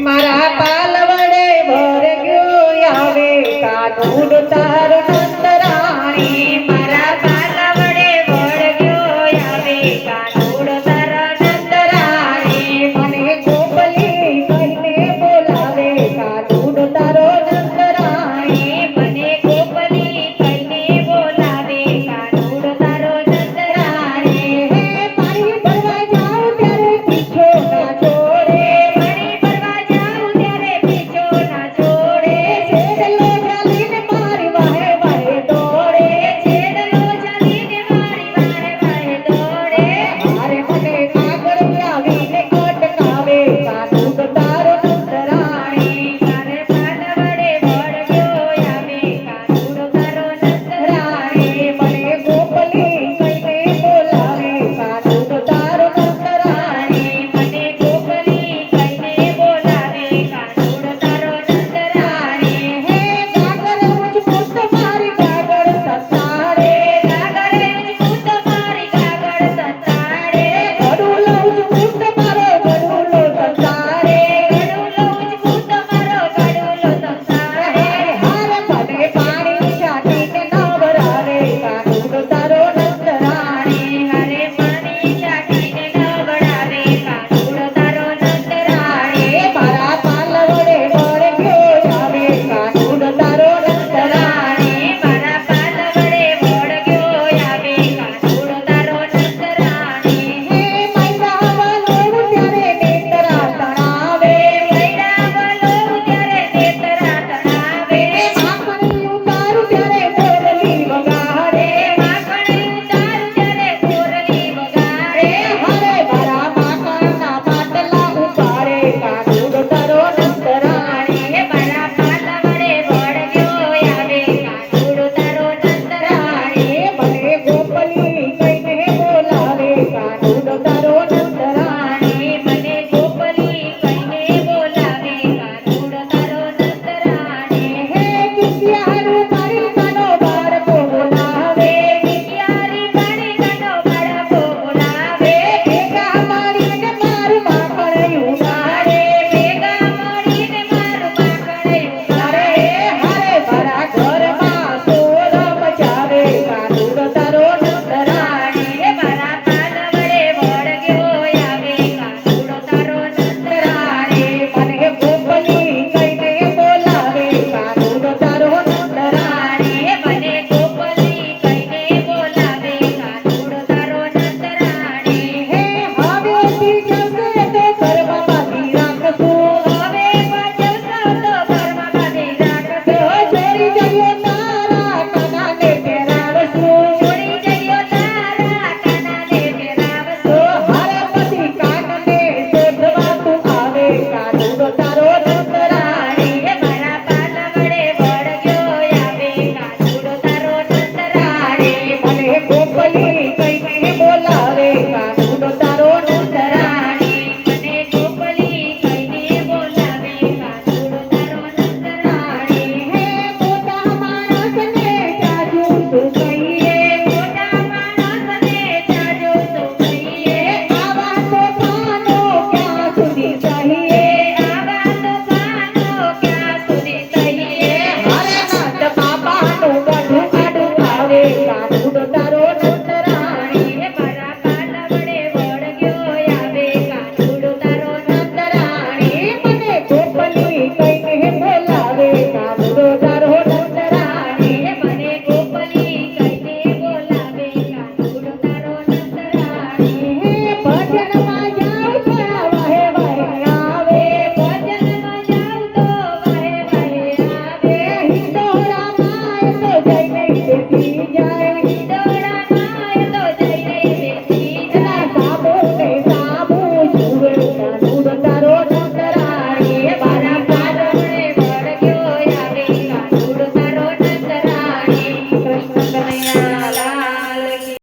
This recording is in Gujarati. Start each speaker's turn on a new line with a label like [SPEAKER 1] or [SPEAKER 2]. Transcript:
[SPEAKER 1] મારા પાલ વડે ભર ગયો આવે કાનૂન તાર નંદરાણી મારા પાલ વડે ભર ગયો આવે કાનૂન